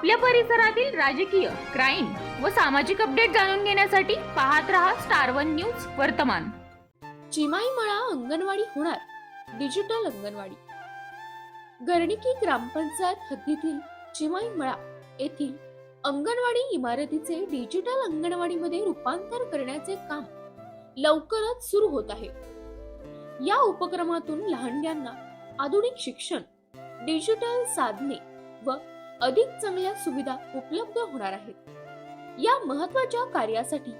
आपल्या परिसरातील राजकीय क्राईम व सामाजिक अपडेट जाणून घेण्यासाठी पाहत रहा स्टार वन न्यूज वर्तमान. चिमाईमळा अंगणवाडी होणार. डिजिटल अंगणवाडी. गर्णिकी ग्रामपंचायत हद्दीतील चिमाईमळा येथील अंगणवाडी इमारतीचे डिजिटल अंगणवाडीमध्ये रूपांतर करण्याचे काम लवकरच सुरू होत आहे. या उपक्रमातून लहानग्यांना आधुनिक शिक्षण डिजिटल साधने व अधिक चांगल्या सुविधा उपलब्ध होणार आहेत. या महत्त्वाच्या कार्यासाठी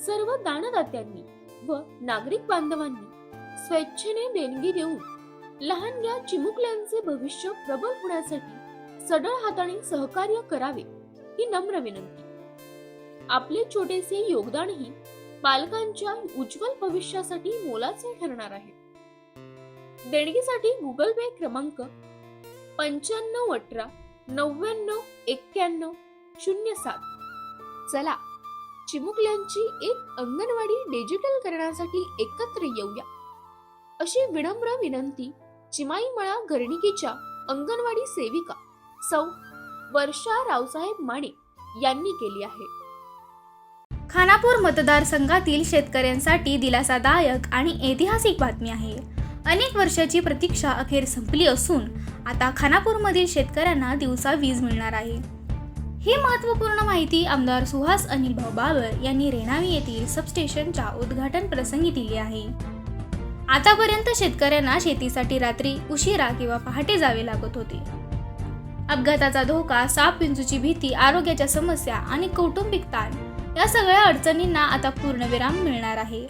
सर्व दानदात्यांनी व नागरिक बांधवांनी स्वेच्छेने देणगी देऊन लहानग्या चिमुकल्यांचे भविष्य प्रबल होण्यासाठी सडळ हाताने सहकार्य करावे ही नम्र विनंती. आपले छोटेसे योगदानही पालकांच्या उज्ज्वल भविष्यासाठी मोलाचे ठरणार आहे. देणगीसाठी गुगल पे क्रमांक पंच्याण्णव अठरा नव्याण्णव एक्क्याण्णव शून्य सात. चला चिमुकल्यांची एक अंगणवाडी डिजिटल करण्यासाठी एकत्र येऊया. अशी विनम्र विनंती चिमाईमळा घरणिकेच्या अंगणवाडी सेविका सौ वर्षा रावसाहेब माने यांनी केली आहे. खानापूर मतदारसंघातील शेतकऱ्यांसाठी दिलासादायक आणि ऐतिहासिक बातमी आहे. अनेक वर्षाची प्रतीक्षा अखेर संपली असून आता खानापूरमधील शेतकऱ्यांना दिवसा वीज मिळणार आहे. ही महत्त्वपूर्ण माहिती आमदार सुहास अनिल भाऊ बाबर यांनी रेणावी येथील सबस्टेशनच्या उद्घाटन प्रसंगी दिली आहे. आतापर्यंत शेतकऱ्यांना शेतीसाठी रात्री उशिरा किंवा पहाटे जावे लागत होते. अपघाताचा धोका साप विंजूची भीती आरोग्याच्या समस्या आणि कौटुंबिक ताण या सगळ्या अडचणींना आता पूर्णविराम मिळणार आहे.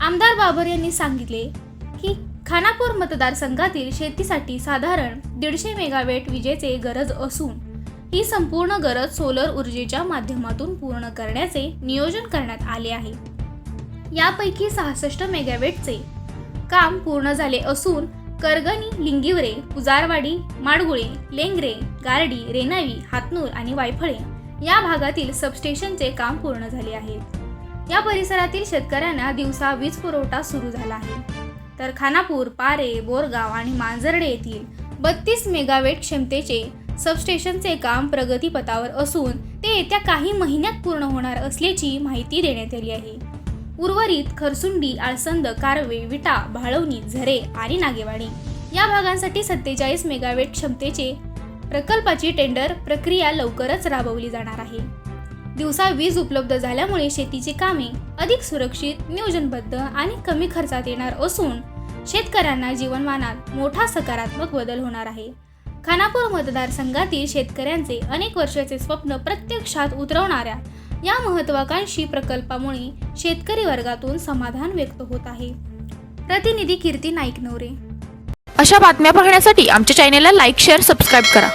आमदार बाबर यांनी सांगितले की खानापूर मतदारसंघातील शेतीसाठी साधारण दीडशे मेगावेट विजेचे गरज असून ही संपूर्ण गरज सोलर ऊर्जेच्या माध्यमातून पूर्ण करण्याचे नियोजन करण्यात आले आहे. यापैकी सहासष्ट मेगावेटचे काम पूर्ण झाले असून करगणी लिंगिवरे उजारवाडी माडगुळे लेंगरे गारडी रेनावी हातनूर आणि वायफळे या भागातील सबस्टेशनचे काम पूर्ण झाले आहे. या परिसरातील शेतकऱ्यांना दिवसा वीज पुरवठा सुरू झाला आहे. तर खानापूर पारे बोरगाव आणि मांजर्डे येथील बत्तीस मेगावेट क्षमतेचे सबस्टेशनचे काम प्रगतीपथावर असून ते येत्या काही महिन्यात पूर्ण होणार असल्याची माहिती देण्यात आली आहे. उर्वरित खरसुंडी आळसंद कारवे विटा भाळवणी झरे आणि नागेवाडी या भागांसाठी सत्तेचाळीस मेगावेट क्षमतेचे प्रकल्पाची टेंडर प्रक्रिया लवकरच राबवली जाणार आहे. दिवसा वीज उपलब्ध झाल्यामुळे शेतीची कामे अधिक सुरक्षित नियोजनबद्ध आणि कमी खर्चात येणार असून शेतकऱ्यांना जीवनमानात मोठा सकारात्मक बदल होणार आहे. खानापूर मतदारसंघातील शेतकऱ्यांचे अनेक वर्षाचे स्वप्न प्रत्यक्षात उतरवणाऱ्या या महत्वाकांक्षी प्रकल्पामुळे शेतकरी वर्गातून समाधान व्यक्त होत आहे. प्रतिनिधी कीर्ती नाईक नवरे अशा बातम्या पाहण्यासाठी आमच्या चॅनेलला लाईक शेअर सबस्क्राईब करा.